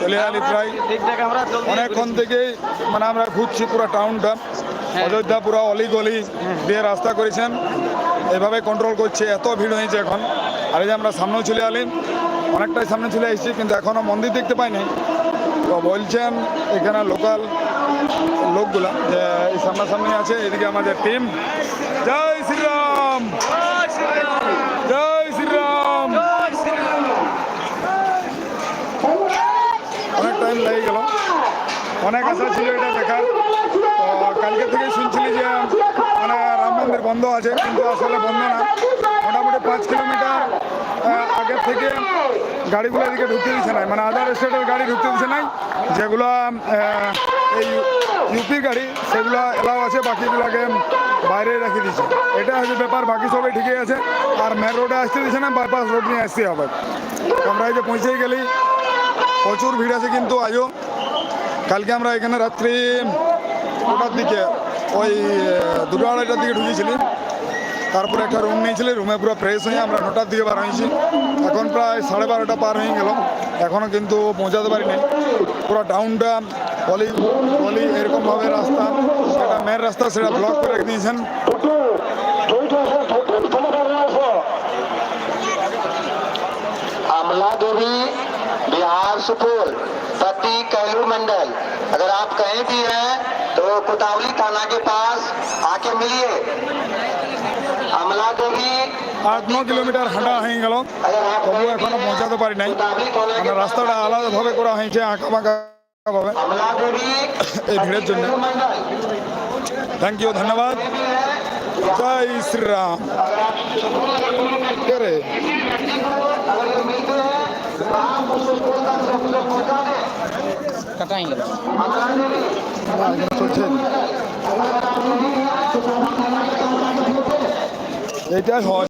চলে আলি প্রায় অনেকক্ষণ থেকেই মানে আমরা ঘুরছি পুরো টাউনটা অযোধ্যা পুরো অলিগলি দিয়ে রাস্তা করেছেন। এভাবে কন্ট্রোল করছে এত ভিড় হয়েছে এখন। আর এই যে আমরা সামনেও চলে আলি অনেকটাই সামনে চলে এসেছি কিন্তু এখনও মন্দির দেখতে পাইনি। তো বলছেন এখানে লোকাল লোকগুলা যে এই সামনাসামনি আছে এদিকে আমাদের টিম জয় শ্রীরাম জয় শ্রীরাম অনেক লেগে গেল। অনেক আশা ছিল এটা দেখার। কালকে থেকে শুনছিলি যে মানে রাম মন্দির বন্ধ আছে, কিন্তু আসলে বন্ধ না। মোটামুটি পাঁচ কিলোমিটার আগের থেকে গাড়িগুলো এদিকে ঢুকতে দিচ্ছে না মানে আদার স্টেটের গাড়ি ঢুকতে দিচ্ছে নাই, যেগুলো এই ইউপির গাড়ি, সেগুলো এলাও আছে, বাকিগুলোকে বাইরে রেখে দিচ্ছে এটা হচ্ছে ব্যাপার, বাকি সবাই ঠিকই আছে। আর মেন রোডে আসতে দিচ্ছে না বাইপাস রোড নিয়ে আসতে হবে। আমরা এই যে পৌঁছেই গেলি প্রচুর ভিড় আছে কিন্তু আজও। কালকে আমরা এখানে রাত্রি নটার দিকে ওই দুটো আড়াইটার দিকে ঢুকিয়েছিলি তারপরে একটা রুম নিয়েছিলি রুমে পুরো ফ্রেশ হয়ে আমরা নটার দিকে বার হয়েছি। এখন প্রায় সাড়ে বারোটা পার হয়ে গেল। এখনও কিন্তু পৌঁছাতে পারিনি। পুরো ডাউনটা অলি অলি এরকমভাবে রাস্তা, একটা মেন রাস্তা সেটা ব্লক করে রেখে দিয়েছেন। আমলা দেবী बिहार सुपुर पति कैलू मंडल अगर आप कहीं भी हैं तो कुतावली थाना के पास आके मिलिए अमला देवी আট ন কিলোমিটার হাঁটা হয়ে গেল अगर आप তবু कहीं এখনো भी পৌঁছাতে পারি নাই हैं, कुतावली थाना মানে के पास রাস্তাটা আলাদাভাবে করা হয়েছে আঁকা বাঁকা ভাবে अमला देवी এই ভিড়ের জন্য कैलू मंडल থ্যাংক ইউ ধন্যবাদ জয় শ্রীরাম কে রে এইটাই হয়।